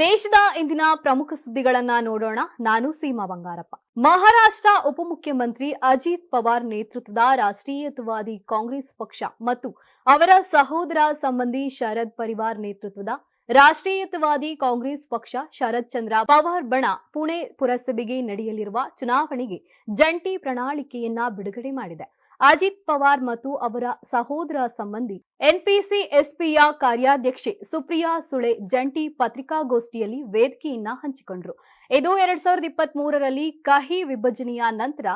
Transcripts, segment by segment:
ದೇಶದ ಇಂದಿನ ಪ್ರಮುಖ ಸುದ್ದಿಗಳನ್ನ ನೋಡೋಣ. ನಾನು ಸೀಮಾ ಬಂಗಾರಪ್ಪ. ಮಹಾರಾಷ್ಟ್ರ ಉಪಮುಖ್ಯಮಂತ್ರಿ ಅಜಿತ್ ಪವಾರ್ ನೇತೃತ್ವದ ರಾಷ್ಟ್ರೀಯತವಾದಿ ಕಾಂಗ್ರೆಸ್ ಪಕ್ಷ ಮತ್ತು ಅವರ ಸಹೋದರ ಸಂಬಂಧಿ ಶರದ್ ಪರಿವಾರ್ ನೇತೃತ್ವದ ರಾಷ್ಟ್ರೀಯತವಾದಿ ಕಾಂಗ್ರೆಸ್ ಪಕ್ಷ ಶರದ್ ಚಂದ್ರ ಪವಾರ್ ಬಣ ಪುಣೆ ಪುರಸಭೆಗೆ ನಡೆಯಲಿರುವ ಚುನಾವಣೆಗೆ ಜಂಟಿ ಪ್ರಣಾಳಿಕೆಯನ್ನ ಬಿಡುಗಡೆ ಮಾಡಿದೆ. ಅಜಿತ್ ಪವಾರ್ ಮತ್ತು ಅವರ ಸಹೋದರ ಸಂಬಂಧಿ ಎನ್ಪಿಸಿ ಎಸ್ಪಿಯ ಕಾರ್ಯಾಧ್ಯಕ್ಷೆ ಸುಪ್ರಿಯಾ ಸುಳೆ ಜಂಟಿ ಪತ್ರಿಕಾಗೋಷ್ಠಿಯಲ್ಲಿ ವೇದಿಕೆಯನ್ನ ಹಂಚಿಕೊಂಡರು. ಇದು ಎರಡ್ ಸಾವಿರದ ಇಪ್ಪತ್ತ್ ಮೂರರಲ್ಲಿ ಕಹಿ ವಿಭಜನೆಯ ನಂತರ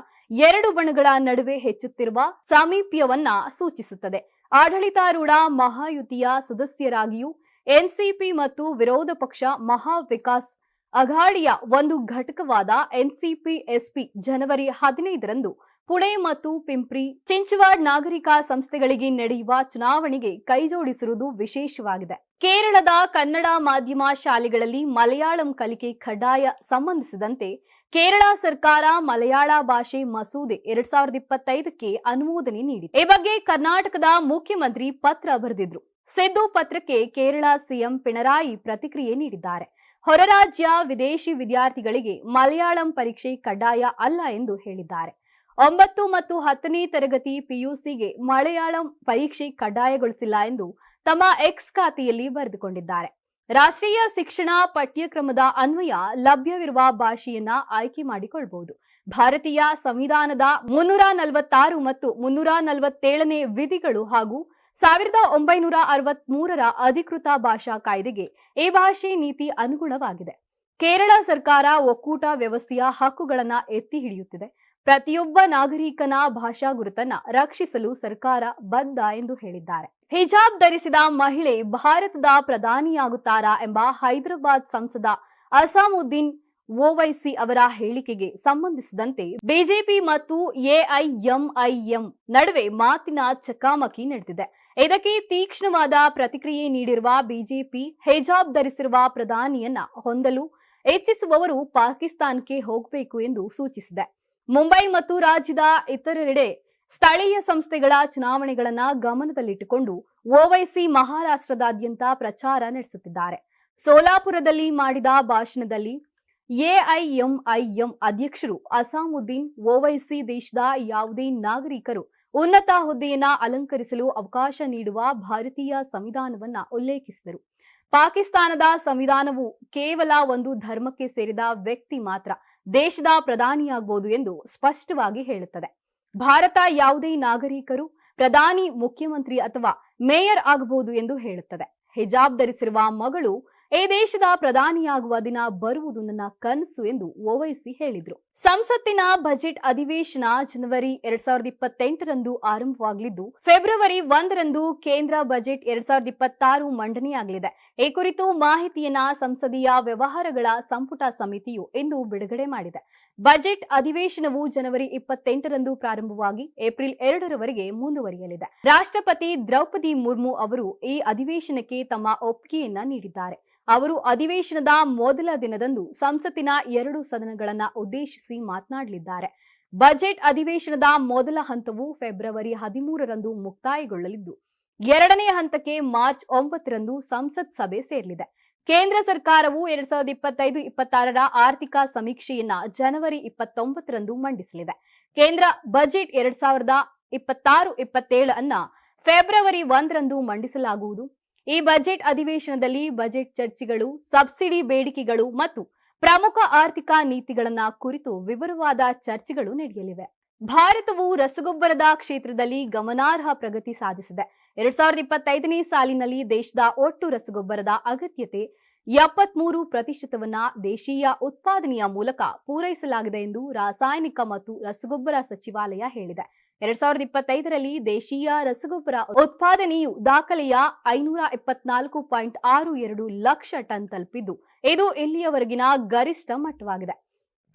ಎರಡು ಬಣಗಳ ನಡುವೆ ಹೆಚ್ಚುತ್ತಿರುವ ಸಾಮೀಪ್ಯವನ್ನ ಸೂಚಿಸುತ್ತದೆ. ಆಡಳಿತಾರೂಢ ಮಹಾಯುತಿಯ ಸದಸ್ಯರಾಗಿಯೂ ಎನ್ಸಿಪಿ ಮತ್ತು ವಿರೋಧ ಪಕ್ಷ ಮಹಾ ವಿಕಾಸ್ ಅಘಾಡಿಯ ಒಂದು ಘಟಕವಾದ ಎನ್ಸಿಪಿ ಎಸ್ಪಿ ಜನವರಿ ಹದಿನೈದರಂದು ಪುಣೆ ಮತ್ತು ಪಿಂಪ್ರಿ, ಚಿಂಚವಾಡ್ ನಾಗರಿಕ ಸಂಸ್ಥೆಗಳಿಗೆ ನಡೆಯುವ ಚುನಾವಣೆಗೆ ಕೈಜೋಡಿಸಿರುವುದು ವಿಶೇಷವಾಗಿದೆ. ಕೇರಳದ ಕನ್ನಡ ಮಾಧ್ಯಮ ಶಾಲೆಗಳಲ್ಲಿ ಮಲಯಾಳಂ ಕಲಿಕೆ ಕಡ್ಡಾಯ ಸಂಬಂಧಿಸಿದಂತೆ ಕೇರಳ ಸರ್ಕಾರ ಮಲಯಾಳ ಭಾಷೆ ಮಸೂದೆ ಎರಡ್ ಸಾವಿರದ ಇಪ್ಪತ್ತೈದಕ್ಕೆ ಅನುಮೋದನೆ ನೀಡಿದೆ. ಈ ಬಗ್ಗೆ ಕರ್ನಾಟಕದ ಮುಖ್ಯಮಂತ್ರಿ ಪತ್ರ ಬರೆದಿದ್ರು. ಸಿದ್ದು ಪತ್ರಕ್ಕೆ ಕೇರಳ ಸಿಎಂ ಪಿಣರಾಯಿ ಪ್ರತಿಕ್ರಿಯೆ ನೀಡಿದ್ದಾರೆ. ಹೊರರಾಜ್ಯ ವಿದೇಶಿ ವಿದ್ಯಾರ್ಥಿಗಳಿಗೆ ಮಲಯಾಳಂ ಪರೀಕ್ಷೆ ಕಡ್ಡಾಯ ಅಲ್ಲ ಎಂದು ಹೇಳಿದ್ದಾರೆ. ಒಂಬತ್ತು ಮತ್ತು ಹತ್ತನೇ ತರಗತಿ ಪಿಯುಸಿಗೆ ಮಲಯಾಳಂ ಪರೀಕ್ಷೆ ಕಡ್ಡಾಯಗೊಳಿಸಿಲ್ಲ ಎಂದು ತಮ್ಮ ಎಕ್ಸ್ ಖಾತೆಯಲ್ಲಿ ಬರೆದುಕೊಂಡಿದ್ದಾರೆ. ರಾಷ್ಟ್ರೀಯ ಶಿಕ್ಷಣ ಪಠ್ಯಕ್ರಮದ ಅನ್ವಯ ಲಭ್ಯವಿರುವ ಭಾಷೆಯನ್ನ ಆಯ್ಕೆ ಮಾಡಿಕೊಳ್ಳಬಹುದು ಭಾರತೀಯ ಸಂವಿಧಾನದ ಮುನ್ನೂರ ನಲವತ್ತಾರು ಮತ್ತು ಮುನ್ನೂರ ನಲವತ್ತೇಳನೇ ವಿಧಿಗಳು ಹಾಗೂ ಸಾವಿರದ ಒಂಬೈನೂರ ಅರವತ್ತ್ ಮೂರರ ಅಧಿಕೃತ ಭಾಷಾ ಕಾಯ್ದೆಗೆ ಈ ಭಾಷೆ ನೀತಿ ಅನುಗುಣವಾಗಿದೆ. ಕೇರಳ ಸರ್ಕಾರ ಒಕ್ಕೂಟ ವ್ಯವಸ್ಥೆಯ ಹಕ್ಕುಗಳನ್ನ ಎತ್ತಿ ಹಿಡಿಯುತ್ತಿದೆ. ಪ್ರತಿಯೊಬ್ಬ ನಾಗರಿಕನ ಭಾಷಾ ಗುರುತನ್ನ ರಕ್ಷಿಸಲು ಸರ್ಕಾರ ಬದ್ಧ ಎಂದು ಹೇಳಿದ್ದಾರೆ. ಹಿಜಾಬ್ ಧರಿಸಿದ ಮಹಿಳೆ ಭಾರತದ ಪ್ರಧಾನಿಯಾಗುತ್ತಾರಾ ಎಂಬ ಹೈದರಾಬಾದ್ ಸಂಸದ ಅಸಾಮುದ್ದೀನ್ ಓವೈಸಿ ಅವರ ಹೇಳಿಕೆಗೆ ಸಂಬಂಧಿಸಿದಂತೆ ಬಿಜೆಪಿ ಮತ್ತು ಎಐಎಂಐಎಂ ನಡುವೆ ಮಾತಿನ ಚಕಾಮಕಿ ನಡೆದಿದೆ. ಇದಕ್ಕೆ ತೀಕ್ಷ್ಣವಾದ ಪ್ರತಿಕ್ರಿಯೆ ನೀಡಿರುವ ಬಿಜೆಪಿ ಹೆಜಾಬ್ ಧರಿಸಿರುವ ಪ್ರಧಾನಿಯನ್ನ ಹೊಂದಲು ಇಚ್ಛಿಸುವವರು ಪಾಕಿಸ್ತಾನಕ್ಕೆ ಹೋಗಬೇಕು ಎಂದು ಸೂಚಿಸಿದೆ. ಮುಂಬೈ ಮತ್ತು ರಾಜ್ಯದ ಇತರೆಡೆ ಸ್ಥಳೀಯ ಸಂಸ್ಥೆಗಳ ಚುನಾವಣೆಗಳನ್ನ ಗಮನದಲ್ಲಿಟ್ಟುಕೊಂಡು ಓವೈಸಿ ಮಹಾರಾಷ್ಟ್ರದಾದ್ಯಂತ ಪ್ರಚಾರ ನಡೆಸುತ್ತಿದ್ದಾರೆ. ಸೋಲಾಪುರದಲ್ಲಿ ಮಾಡಿದ ಭಾಷಣದಲ್ಲಿ ಎಐಎಂಐಎಂ ಅಧ್ಯಕ್ಷರು ಅಸಾಮುದ್ದೀನ್ ಓವೈಸಿ ದೇಶದ ಯಾವುದೇ ನಾಗರಿಕರು ಉನ್ನತ ಹುದ್ದೆಯನ್ನ ಅಲಂಕರಿಸಲು ಅವಕಾಶ ನೀಡುವ ಭಾರತೀಯ ಸಂವಿಧಾನವನ್ನ ಉಲ್ಲೇಖಿಸಿದರು. ಪಾಕಿಸ್ತಾನದ ಸಂವಿಧಾನವು ಕೇವಲ ಒಂದು ಧರ್ಮಕ್ಕೆ ಸೇರಿದ ವ್ಯಕ್ತಿ ಮಾತ್ರ. ದೇಶದ ಪ್ರಧಾನಿಯಾಗಬಹುದು ಎಂದು ಸ್ಪಷ್ಟವಾಗಿ ಹೇಳುತ್ತದೆ. ಭಾರತ ಯಾವುದೇ ನಾಗರಿಕರು ಪ್ರಧಾನಿ, ಮುಖ್ಯಮಂತ್ರಿ ಅಥವಾ ಮೇಯರ್ ಆಗಬಹುದು ಎಂದು ಹೇಳುತ್ತದೆ. ಹಿಜಾಬ್ ಧರಿಸಿರುವ ಮಗಳು ಈ ದೇಶದ ಪ್ರಧಾನಿಯಾಗುವ ದಿನ ಬರುವುದು ನನ್ನ ಕನಸು ಎಂದು ಓವೈಸಿ ಹೇಳಿದ್ರು. ಸಂಸತ್ತಿನ ಬಜೆಟ್ ಅಧಿವೇಶನ ಜನವರಿ ಎರಡ್ ಸಾವಿರದ ಇಪ್ಪತ್ತೆಂಟರಂದು ಆರಂಭವಾಗಲಿದ್ದು, ಫೆಬ್ರವರಿ ಒಂದರಂದು ಕೇಂದ್ರ ಬಜೆಟ್ ಎರಡ್ ಸಾವಿರದ ಇಪ್ಪತ್ತಾರು ಮಂಡನೆಯಾಗಲಿದೆ ಈ ಕುರಿತು ಮಾಹಿತಿಯನ್ನ ಸಂಸದೀಯ ವ್ಯವಹಾರಗಳ ಸಂಪುಟ ಸಮಿತಿಯು ಇಂದು ಬಿಡುಗಡೆ ಮಾಡಿದೆ. ಬಜೆಟ್ ಅಧಿವೇಶನವು ಜನವರಿ ಇಪ್ಪತ್ತೆಂಟರಂದು ಪ್ರಾರಂಭವಾಗಿ ಏಪ್ರಿಲ್ ಎರಡರವರೆಗೆ ಮುಂದುವರಿಯಲಿದೆ. ರಾಷ್ಟ್ರಪತಿ ದ್ರೌಪದಿ ಮುರ್ಮು ಅವರು ಈ ಅಧಿವೇಶನಕ್ಕೆ ತಮ್ಮ ಒಪ್ಪಿಗೆಯನ್ನ ನೀಡಿದ್ದಾರೆ. ಅವರು ಅಧಿವೇಶನದ ಮೊದಲ ದಿನದಂದು ಸಂಸತ್ತಿನ ಎರಡು ಸದನಗಳನ್ನ ಉದ್ದೇಶಿಸಿ ಮಾತನಾಡಲಿದ್ದಾರೆ. ಬಜೆಟ್ ಅಧಿವೇಶನದ ಮೊದಲ ಹಂತವು ಫೆಬ್ರವರಿ ಹದಿಮೂರರಂದು ಮುಕ್ತಾಯಗೊಳ್ಳಲಿದ್ದು, ಎರಡನೇ ಹಂತಕ್ಕೆ ಮಾರ್ಚ್ ಒಂಬತ್ತರಂದು ಸಂಸತ್ ಸಭೆ ಸೇರಲಿದೆ. ಕೇಂದ್ರ ಸರ್ಕಾರವು ಎರಡ್ ಸಾವಿರದ ಇಪ್ಪತ್ತೈದು ಇಪ್ಪತ್ತಾರರ ಆರ್ಥಿಕ ಸಮೀಕ್ಷೆಯನ್ನ ಜನವರಿ ಇಪ್ಪತ್ತೊಂಬತ್ತರಂದು ಮಂಡಿಸಲಿದೆ. ಕೇಂದ್ರ ಬಜೆಟ್ ಎರಡ್ ಸಾವಿರದ ಇಪ್ಪತ್ತಾರು ಇಪ್ಪತ್ತೇಳು ಅನ್ನ ಫೆಬ್ರವರಿ ಒಂದರಂದು ಮಂಡಿಸಲಾಗುವುದು. ಈ ಬಜೆಟ್ ಅಧಿವೇಶನದಲ್ಲಿ ಬಜೆಟ್ ಚರ್ಚೆಗಳು, ಸಬ್ಸಿಡಿ ಬೇಡಿಕೆಗಳು ಮತ್ತು ಪ್ರಮುಖ ಆರ್ಥಿಕ ನೀತಿಗಳನ್ನ ಕುರಿತು ವಿವರವಾದ ಚರ್ಚೆಗಳು ನಡೆಯಲಿವೆ. ಭಾರತವು ರಸಗೊಬ್ಬರದ ಕ್ಷೇತ್ರದಲ್ಲಿ ಗಮನಾರ್ಹ ಪ್ರಗತಿ ಸಾಧಿಸಿದೆ. ಎರಡ್ ಸಾವಿರದ ಇಪ್ಪತ್ತೈದನೇ ಸಾಲಿನಲ್ಲಿ ದೇಶದ ಒಟ್ಟು ರಸಗೊಬ್ಬರದ ಅಗತ್ಯತೆ ಎಪ್ಪತ್ಮೂರು ಪ್ರತಿಶತವನ್ನ ದೇಶೀಯ ಉತ್ಪಾದನೆಯ ಮೂಲಕ ಪೂರೈಸಲಾಗಿದೆ ಎಂದು ರಾಸಾಯನಿಕ ಮತ್ತು ರಸಗೊಬ್ಬರ ಸಚಿವಾಲಯ ಹೇಳಿದೆ. ಎರಡ್ ಸಾವಿರದ ಇಪ್ಪತ್ತೈದರಲ್ಲಿ ದೇಶೀಯ ರಸಗೊಬ್ಬರ ಉತ್ಪಾದನೆಯು ದಾಖಲೆಯ ಐನೂರ ಇಪ್ಪತ್ನಾಲ್ಕು ಪಾಯಿಂಟ್ ಆರು ಎರಡು ಲಕ್ಷ ಟನ್ ತಲುಪಿದ್ದು, ಇದು ಇಲ್ಲಿಯವರೆಗಿನ ಗರಿಷ್ಠ ಮಟ್ಟವಾಗಿದೆ.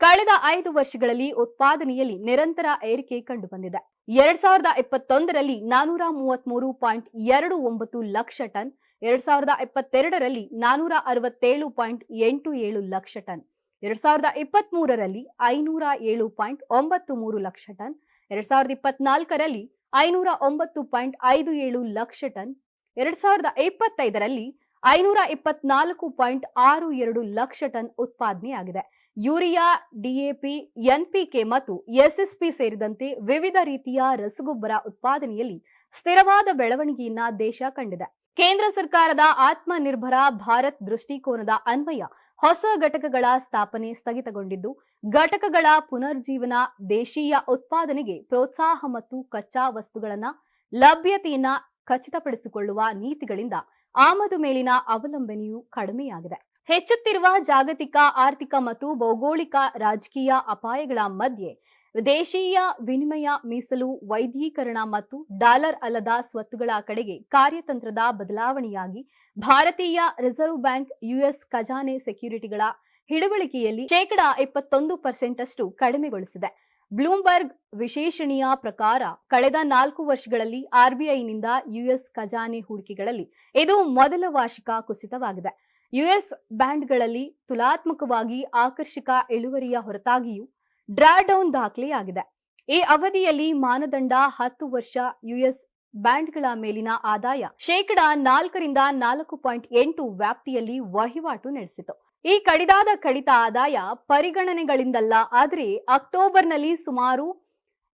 ಕಳೆದ ಐದು ವರ್ಷಗಳಲ್ಲಿ ಉತ್ಪಾದನೆಯಲ್ಲಿ ನಿರಂತರ ಏರಿಕೆ ಕಂಡುಬಂದಿದೆ. ಎರಡ್ ಸಾವಿರದ ಇಪ್ಪತ್ತೊಂದರಲ್ಲಿ ನಾನೂರ ಮೂವತ್ಮೂರು ಪಾಯಿಂಟ್ ಎರಡು ಒಂಬತ್ತು ಲಕ್ಷ ಟನ್, ಎರಡ್ ಸಾವಿರದ ಇಪ್ಪತ್ತೆರಡರಲ್ಲಿ ನಾನೂರ ಅರವತ್ತೇಳು ಪಾಯಿಂಟ್ ಎಂಟು ಏಳು ಲಕ್ಷ ಟನ್, ಎರಡ್ ಸಾವಿರದ ಇಪ್ಪತ್ತ್ ಮೂರರಲ್ಲಿ ಐನೂರ ಏಳು ಪಾಯಿಂಟ್ ಒಂಬತ್ತು ಮೂರು ಲಕ್ಷ ಟನ್ ಎರಡ್ ಸಾವಿರದ ಇಪ್ಪತ್ನಾಲ್ಕರಲ್ಲಿ ಐನೂರ ಒಂಬತ್ತು ಪಾಯಿಂಟ್ ಐದು ಏಳು ಲಕ್ಷ ಟನ್, ಎರಡ್ ಸಾವಿರದ ಇಪ್ಪತ್ತೈದರಲ್ಲಿ ಐನೂರ ಇಪ್ಪತ್ನಾಲ್ಕು ಪಾಯಿಂಟ್ ಆರು ಎರಡು ಲಕ್ಷ ಟನ್ ಉತ್ಪಾದನೆಯಾಗಿದೆ. ಯೂರಿಯಾ ಡಿಎಪಿ ಎನ್ಪಿಕೆ ಮತ್ತು ಎಸ್ಎಸ್ಪಿ ಸೇರಿದಂತೆ ವಿವಿಧ ರೀತಿಯ ರಸಗೊಬ್ಬರ ಉತ್ಪಾದನೆಯಲ್ಲಿ ಸ್ಥಿರವಾದ ಬೆಳವಣಿಗೆಯನ್ನ ದೇಶ ಕಂಡಿದೆ. ಕೇಂದ್ರ ಸರ್ಕಾರದ ಆತ್ಮನಿರ್ಭರ ಭಾರತ್ ದೃಷ್ಟಿಕೋನದ ಅನ್ವಯ ಹೊಸ ಘಟಕಗಳ ಸ್ಥಾಪನೆ ಸ್ಥಗಿತಗೊಂಡಿದ್ದು, ಘಟಕಗಳ ಪುನರ್ಜೀವನ, ದೇಶೀಯ ಉತ್ಪಾದನೆಗೆ ಪ್ರೋತ್ಸಾಹ ಮತ್ತು ಕಚ್ಚಾ ವಸ್ತುಗಳನ್ನ ಲಭ್ಯತೆಯನ್ನ ಖಚಿತಪಡಿಸಿಕೊಳ್ಳುವ ನೀತಿಗಳಿಂದ ಆಮದು ಮೇಲಿನ ಅವಲಂಬನೆಯು ಕಡಿಮೆಯಾಗಿದೆ. ಹೆಚ್ಚುತ್ತಿರುವ ಜಾಗತಿಕ, ಆರ್ಥಿಕ ಮತ್ತು ಭೌಗೋಳಿಕ ರಾಜಕೀಯ ಅಪಾಯಗಳ ಮಧ್ಯೆ ದೇಶೀಯ ವಿನಿಮಯ ಮೀಸಲು, ವೈದ್ಯೀಕರಣ ಮತ್ತು ಡಾಲರ್ ಅಲ್ಲದ ಸ್ವತ್ತುಗಳ ಕಡೆಗೆ ಕಾರ್ಯತಂತ್ರದ ಬದಲಾವಣೆಯಾಗಿ ಭಾರತೀಯ ರಿಸರ್ವ್ ಬ್ಯಾಂಕ್ ಯುಎಸ್ ಖಜಾನೆ ಸೆಕ್ಯೂರಿಟಿಗಳ ಹಿಡುವಳಿಕೆಯಲ್ಲಿ ಶೇಕಡಾ ಇಪ್ಪತ್ತೊಂದು ಪರ್ಸೆಂಟ್ ಅಷ್ಟು ಕಡಿಮೆಗೊಳಿಸಿದೆ. ಬ್ಲೂಮ್ಬರ್ಗ್ ವಿಶೇಷಣೆಯ ಪ್ರಕಾರ ಕಳೆದ ನಾಲ್ಕು ವರ್ಷಗಳಲ್ಲಿ ಆರ್ಬಿಐನಿಂದ ಯುಎಸ್ ಖಜಾನೆ ಹೂಡಿಕೆಗಳಲ್ಲಿ ಇದು ಮೊದಲ ವಾರ್ಷಿಕ ಕುಸಿತವಾಗಿದೆ. ಯುಎಸ್ ಬ್ಯಾಂಡ್ಗಳಲ್ಲಿ ತುಲಾತ್ಮಕವಾಗಿ ಆಕರ್ಷಕ ಇಳುವರಿಯ ಹೊರತಾಗಿಯೂ ಡ್ರಾಡೌನ್ ದಾಖಲೆಯಾಗಿದೆ. ಈ ಅವಧಿಯಲ್ಲಿ ಮಾನದಂಡ ಹತ್ತು ವರ್ಷ ಯುಎಸ್ ಬ್ಯಾಂಡ್ಗಳ ಮೇಲಿನ ಆದಾಯ ಶೇಕಡಾ ನಾಲ್ಕರಿಂದ ನಾಲ್ಕು ಪಾಯಿಂಟ್ ಎಂಟು ವ್ಯಾಪ್ತಿಯಲ್ಲಿ ವಹಿವಾಟು ನಡೆಸಿತು. ಈ ಕಡಿದಾದ ಕಡಿತ ಆದಾಯ ಪರಿಗಣನೆಗಳಿಂದಲ್ಲ, ಆದರೆ ಅಕ್ಟೋಬರ್ನಲ್ಲಿ ಸುಮಾರು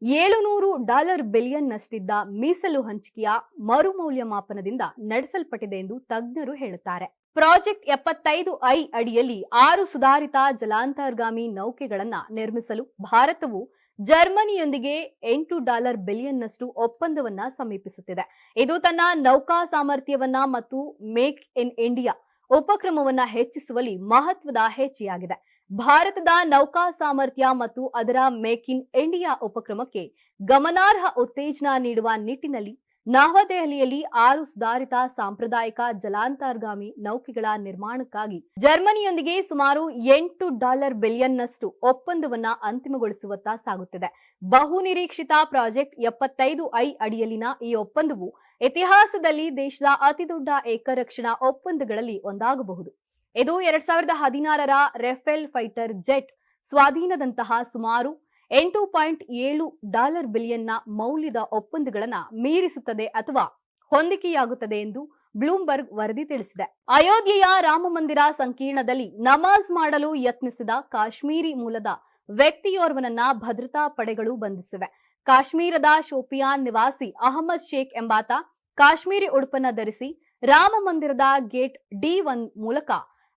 ಏಳುನೂರು ಡಾಲರ್ ಬಿಲಿಯನ್ನಷ್ಟಿದ್ದ ಮೀಸಲು ಹಂಚಿಕೆಯ ಮರುಮೌಲ್ಯಮಾಪನದಿಂದ ನಡೆಸಲ್ಪಟ್ಟಿದೆ ಎಂದು ತಜ್ಞರು ಹೇಳುತ್ತಾರೆ. ಪ್ರಾಜೆಕ್ಟ್ ಎಪ್ಪತ್ತೈದು ಐ ಅಡಿಯಲ್ಲಿ ಆರು ಸುಧಾರಿತ ಜಲಾಂತರ್ಗಾಮಿ ನೌಕೆಗಳನ್ನ ನಿರ್ಮಿಸಲು ಭಾರತವು ಜರ್ಮನಿಯೊಂದಿಗೆ ಎಂಟು ಡಾಲರ್ ಬಿಲಿಯನ್ನಷ್ಟು ಒಪ್ಪಂದವನ್ನ ಸಮೀಪಿಸುತ್ತಿದೆ. ಇದು ತನ್ನ ನೌಕಾ ಸಾಮರ್ಥ್ಯವನ್ನ ಮತ್ತು ಮೇಕ್ ಇನ್ ಇಂಡಿಯಾ ಉಪಕ್ರಮವನ್ನ ಹೆಚ್ಚಿಸುವಲ್ಲಿ ಮಹತ್ವದ ಹೆಜ್ಜೆಯಾಗಿದೆ. ಭಾರತದ ನೌಕಾ ಸಾಮರ್ಥ್ಯ ಮತ್ತು ಅದರ ಮೇಕ್ ಇನ್ ಇಂಡಿಯಾ ಉಪಕ್ರಮಕ್ಕೆ ಗಮನಾರ್ಹ ಉತ್ತೇಜನ ನೀಡುವ ನಿಟ್ಟಿನಲ್ಲಿ ನವದೆಹಲಿಯಲ್ಲಿ ಆರು ಸುಧಾರಿತ ಸಾಂಪ್ರದಾಯಿಕ ಜಲಾಂತರ್ಗಾಮಿ ನೌಕೆಗಳ ನಿರ್ಮಾಣಕ್ಕಾಗಿ ಜರ್ಮನಿಯೊಂದಿಗೆ ಸುಮಾರು ಎಂಟು ಡಾಲರ್ ಬಿಲಿಯನ್ನಷ್ಟು ಒಪ್ಪಂದವನ್ನ ಅಂತಿಮಗೊಳಿಸುವತ್ತ ಸಾಗುತ್ತಿದೆ. ಬಹು ನಿರೀಕ್ಷಿತ ಪ್ರಾಜೆಕ್ಟ್ ಎಪ್ಪತ್ತೈದು ಐ ಅಡಿಯಲ್ಲಿನ ಈ ಒಪ್ಪಂದವು ಇತಿಹಾಸದಲ್ಲಿ ದೇಶದ ಅತಿದೊಡ್ಡ ಏಕರಕ್ಷಣಾ ಒಪ್ಪಂದಗಳಲ್ಲಿ ಒಂದಾಗಬಹುದು. ಇದು ಎರಡ್ ಸಾವಿರದ ಹದಿನಾರರ ರೆಫೆಲ್ ಫೈಟರ್ ಜೆಟ್ ಸ್ವಾಧೀನದಂತಹ ಸುಮಾರು ಎಂಟು ಪಾಯಿಂಟ್ ಏಳು ಡಾಲರ್ ಬಿಲಿಯನ್ನ ಮೌಲ್ಯದ ಒಪ್ಪಂದಗಳನ್ನು ಮೀರಿಸುತ್ತದೆ ಅಥವಾ ಹೊಂದಿಕೆಯಾಗುತ್ತದೆ ಎಂದು ಬ್ಲೂಮ್ಬರ್ಗ್ ವರದಿ ತಿಳಿಸಿದೆ. ಅಯೋಧ್ಯೆಯ ರಾಮ ಮಂದಿರ ಸಂಕೀರ್ಣದಲ್ಲಿ ನಮಾಜ್ ಮಾಡಲು ಯತ್ನಿಸಿದ ಕಾಶ್ಮೀರಿ ಮೂಲದ ವ್ಯಕ್ತಿಯೋರ್ವನನ್ನ ಭದ್ರತಾ ಪಡೆಗಳು ಬಂಧಿಸಿವೆ. ಕಾಶ್ಮೀರದ ಶೋಪಿಯಾನ್ ನಿವಾಸಿ ಅಹಮದ್ ಶೇಖ್ ಎಂಬಾತ ಕಾಶ್ಮೀರಿ ಉಡುಪನ್ನ ಧರಿಸಿ ರಾಮ ಮಂದಿರದ ಗೇಟ್ ಡಿ ಒನ್ ಮೂಲಕ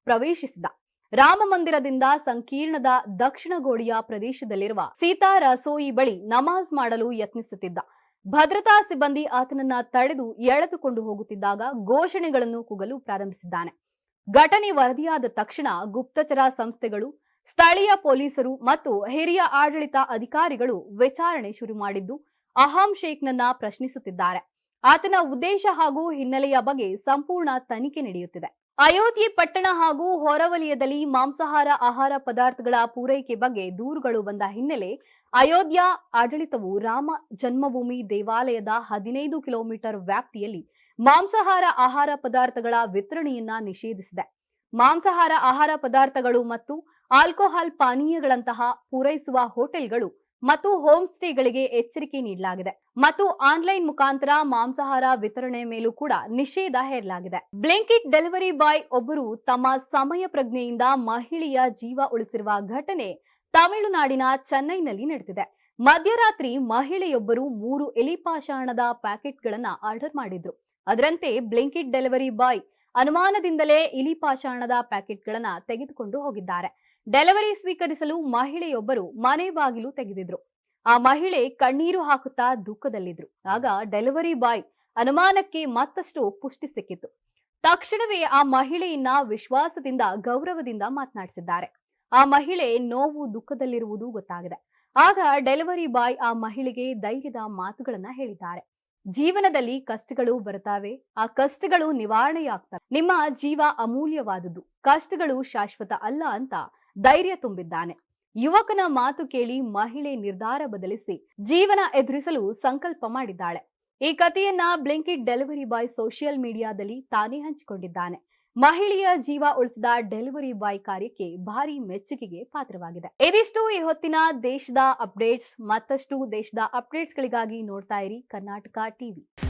ಪ್ರವೇಶಿಸಿದ. ರಾಮ ಮಂದಿರದಿಂದ ಸಂಕೀರ್ಣದ ದಕ್ಷಿಣ ಗೋಡೆಯ ಪ್ರದೇಶದಲ್ಲಿರುವ ಸೀತಾ ರಸೋಯಿ ಬಳಿ ನಮಾಜ್ ಮಾಡಲು ಯತ್ನಿಸುತ್ತಿದ್ದ. ಭದ್ರತಾ ಸಿಬ್ಬಂದಿ ಆತನನ್ನ ತಡೆದು ಎಳೆದುಕೊಂಡು ಹೋಗುತ್ತಿದ್ದಾಗ ಘೋಷಣೆಗಳನ್ನು ಕೂಗಲು ಪ್ರಾರಂಭಿಸಿದ್ದಾನೆ. ಘಟನೆ ವರದಿಯಾದ ತಕ್ಷಣ ಗುಪ್ತಚರ ಸಂಸ್ಥೆಗಳು, ಸ್ಥಳೀಯ ಪೊಲೀಸರು ಮತ್ತು ಹಿರಿಯ ಆಡಳಿತ ಅಧಿಕಾರಿಗಳು ವಿಚಾರಣೆ ಶುರು ಮಾಡಿದ್ದು, ಅಹಂ ಶೇಖ್ನನ್ನ ಪ್ರಶ್ನಿಸುತ್ತಿದ್ದಾರೆ. ಆತನ ಉದ್ದೇಶ ಹಾಗೂ ಹಿನ್ನೆಲೆಯ ಬಗ್ಗೆ ಸಂಪೂರ್ಣ ತನಿಖೆ ನಡೆಯುತ್ತಿದೆ. ಅಯೋಧ್ಯೆ ಪಟ್ಟಣ ಹಾಗೂ ಹೊರವಲಯದಲ್ಲಿ ಮಾಂಸಾಹಾರ ಆಹಾರ ಪದಾರ್ಥಗಳ ಪೂರೈಕೆ ಬಗ್ಗೆ ದೂರುಗಳು ಬಂದ ಹಿನ್ನೆಲೆ ಅಯೋಧ್ಯ ಆಡಳಿತವು ರಾಮ ಜನ್ಮಭೂಮಿ ದೇವಾಲಯದ ಹದಿನೈದು ಕಿಲೋಮೀಟರ್ ವ್ಯಾಪ್ತಿಯಲ್ಲಿ ಮಾಂಸಾಹಾರ ಆಹಾರ ಪದಾರ್ಥಗಳ ವಿತರಣೆಯನ್ನ ನಿಷೇಧಿಸಿದೆ. ಮಾಂಸಾಹಾರ ಆಹಾರ ಪದಾರ್ಥಗಳು ಮತ್ತು ಆಲ್ಕೋಹಾಲ್ ಪಾನೀಯಗಳಂತಹ ಪೂರೈಸುವ ಹೋಟೆಲ್ಗಳು ಮತ್ತು ಹೋಮ್ ಸ್ಟೇಗಳಿಗೆ ಎಚ್ಚರಿಕೆ ನೀಡಲಾಗಿದೆ ಮತ್ತು ಆನ್ಲೈನ್ ಮುಖಾಂತರ ಮಾಂಸಾಹಾರ ವಿತರಣೆ ಮೇಲೂ ಕೂಡ ನಿಷೇಧ ಹೇರಲಾಗಿದೆ. ಬ್ಲಿಂಕಿಟ್ ಡೆಲಿವರಿ ಬಾಯ್ ಒಬ್ಬರು ತಮ್ಮ ಸಮಯ ಪ್ರಜ್ಞೆಯಿಂದ ಮಹಿಳೆಯ ಜೀವ ಉಳಿಸಿರುವ ಘಟನೆ ತಮಿಳುನಾಡಿನ ಚೆನ್ನೈನಲ್ಲಿ ನಡೆದಿದೆ. ಮಧ್ಯರಾತ್ರಿ ಮಹಿಳೆಯೊಬ್ಬರು ಮೂರು ಎಲಿಪಾಷಾಣದ ಪ್ಯಾಕೆಟ್ಗಳನ್ನ ಆರ್ಡರ್ ಮಾಡಿದ್ರು. ಅದರಂತೆ ಬ್ಲಿಂಕಿಟ್ ಡೆಲಿವರಿ ಬಾಯ್ ಅನುಮಾನದಿಂದಲೇ ಇಲಿಪಾಷಾಣದ ಪ್ಯಾಕೆಟ್ಗಳನ್ನ ತೆಗೆದುಕೊಂಡು ಹೋಗಿದ್ದಾರೆ. ಡೆಲಿವರಿ ಸ್ವೀಕರಿಸಲು ಮಹಿಳೆಯೊಬ್ಬರು ಮನೆ ಬಾಗಿಲು ತೆಗೆದಿದ್ರು. ಆ ಮಹಿಳೆ ಕಣ್ಣೀರು ಹಾಕುತ್ತಾ ದುಃಖದಲ್ಲಿದ್ರು. ಆಗ ಡೆಲಿವರಿ ಬಾಯ್ ಅನುಮಾನಕ್ಕೆ ಮತ್ತಷ್ಟು ಪುಷ್ಟಿ ಸಿಕ್ಕಿತ್ತು ತಕ್ಷಣವೇ ಆ ಮಹಿಳೆಯನ್ನ ವಿಶ್ವಾಸದಿಂದ, ಗೌರವದಿಂದ ಮಾತನಾಡಿಸಿದ್ದಾರೆ. ಆ ಮಹಿಳೆ ನೋವು, ದುಃಖದಲ್ಲಿರುವುದು ಗೊತ್ತಾಗಿದೆ. ಆಗ ಡೆಲಿವರಿ ಬಾಯ್ ಆ ಮಹಿಳೆಗೆ ಧೈರ್ಯದ ಮಾತುಗಳನ್ನ ಹೇಳಿದ್ದಾರೆ. ಜೀವನದಲ್ಲಿ ಕಷ್ಟಗಳು ಬರ್ತಾವೆ ಆ ಕಷ್ಟಗಳು ನಿವಾರಣೆಯಾಗ್ತವೆ. ನಿಮ್ಮ ಜೀವ ಅಮೂಲ್ಯವಾದುದು. ಕಷ್ಟಗಳು ಶಾಶ್ವತ ಅಲ್ಲ ಅಂತ ಧೈರ್ಯ ತುಂಬಿದ್ದಾನೆ. ಯುವಕನ ಮಾತು ಕೇಳಿ ಮಹಿಳೆ ನಿರ್ಧಾರ ಬದಲಿಸಿ ಜೀವನ ಎದುರಿಸಲು ಸಂಕಲ್ಪ ಮಾಡಿದ್ದಾಳೆ. ಈ ಕಥೆಯನ್ನ ಬ್ಲಿಂಕಿಟ್ ಡೆಲಿವರಿ ಬಾಯ್ ಸೋಷಿಯಲ್ ಮೀಡಿಯಾದಲ್ಲಿ ತಾನೇ ಹಂಚಿಕೊಂಡಿದ್ದಾನೆ. ಮಹಿಳೆಯ ಜೀವ ಉಳಿಸಿದ ಡೆಲಿವರಿ ಬಾಯ್ ಕಾರ್ಯಕ್ಕೆ ಭಾರಿ ಮೆಚ್ಚುಗೆಗೆ ಪಾತ್ರವಾಗಿದೆ. ಇದಿಷ್ಟು ಈ ಹೊತ್ತಿನ ದೇಶದ ಅಪ್ಡೇಟ್ಸ್ ಮತ್ತಷ್ಟು ದೇಶದ ಅಪ್ಡೇಟ್ಸ್ಗಳಿಗಾಗಿ ನೋಡ್ತಾ ಇರಿ ಕರ್ನಾಟಕ ಟಿವಿ